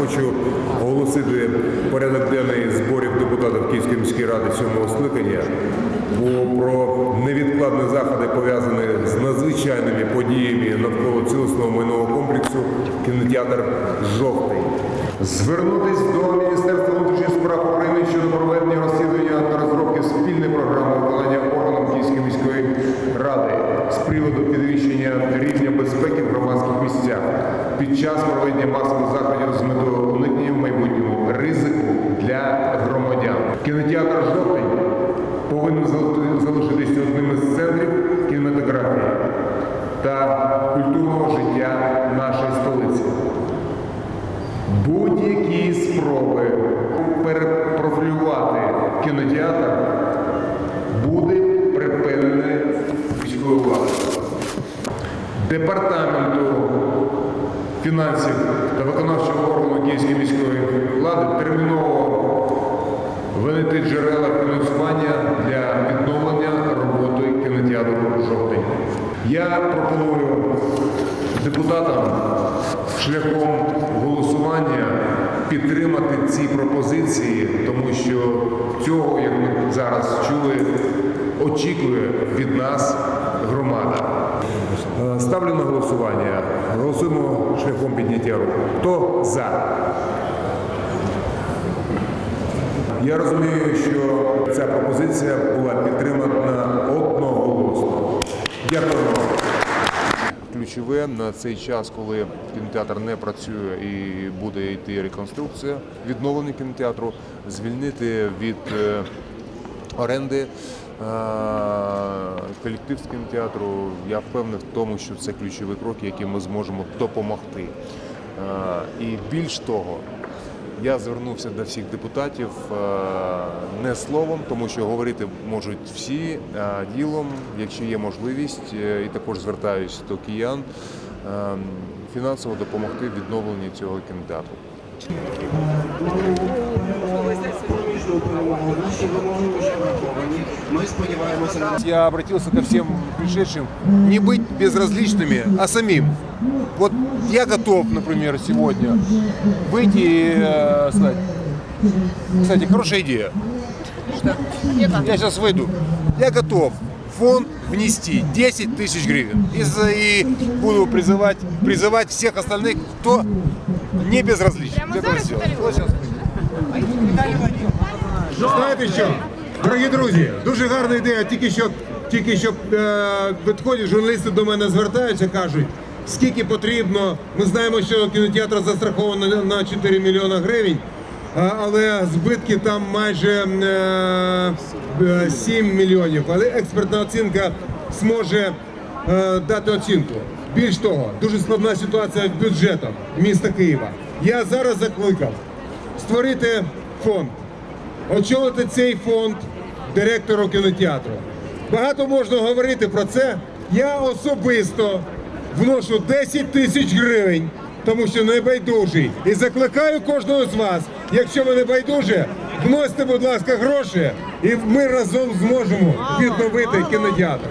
хочу оголосити порядок денний зборів депутатів Київської міської ради сьомого скликання про невідкладні заходи пов'язані з надзвичайними подіями навколо цілісного майнового комплексу кінотеатр Жовтий. Звернутись до Міністерства внутрішніх справ час проведення масових заходів з метою уникнення в майбутньому ризику для громадян. Кінотеатр Жовтий повинен зал- залишитися одним із центрів кінематографії та культурного життя нашої столиці. Будь-які спроби перепрофілювати кінотеатр буде припинене міською владою. Департаменту фінансів та виконавчого органу Київської міської влади терміново винайти джерела фінансування для відновлення роботи кінотеатру Жовтий. Я пропоную депутатам шляхом голосування підтримати ці пропозиції, тому що цього, як ми зараз чули, очікує від нас громада. Е, Ставлю на голосування. Голосуємо шляхом підняття рук. Хто за? Я розумію, що ця пропозиція була підтримана одноголосно. Дякую ключове на цей час, коли кінотеатр не працює і буде йти реконструкція, відновлення кінотеатру, звільнити від е, оренди колектив з кінотеатру. Я впевнений в тому, що це ключовий крок, яким ми зможемо допомогти. Е, І більш того, я звернувся до всіх депутатів е, не словом, тому що говорити можуть всі, а ділом, якщо є можливість, е, і також звертаюся до киян, е, фінансово допомогти відновленню цього кінотеатру. Наші вимоги вже враховані. Ми сподіваємося на Я обратился ко всем пришедшим не быть безразличными, а самим. Вот я готов, например, сегодня выйти и э, сказать, кстати, хорошая идея. Я сейчас выйду. Я готов в фонд внести 10 тысяч гривен. И, за- и буду призывать, призывать всех остальных, кто не безразличен. Прямо зараз. Знаєте що, дорогі друзі, дуже гарна ідея. Тільки що, тільки що е, підходять журналісти до мене звертаються, кажуть, скільки потрібно. Ми знаємо, що кінотеатр застрахований на 4 мільйони гривень, але збитки там майже е, е, 7 мільйонів. Але експертна оцінка зможе е, дати оцінку. Більш того, дуже складна ситуація з бюджетом міста Києва. Я зараз закликав створити фонд очолити цей фонд директору кінотеатру. Багато можна говорити про це. Я особисто вношу 10 тисяч гривень, тому що не байдужий. І закликаю кожного з вас, якщо ви не байдужі, вносьте, будь ласка, гроші, і ми разом зможемо відновити кінотеатр.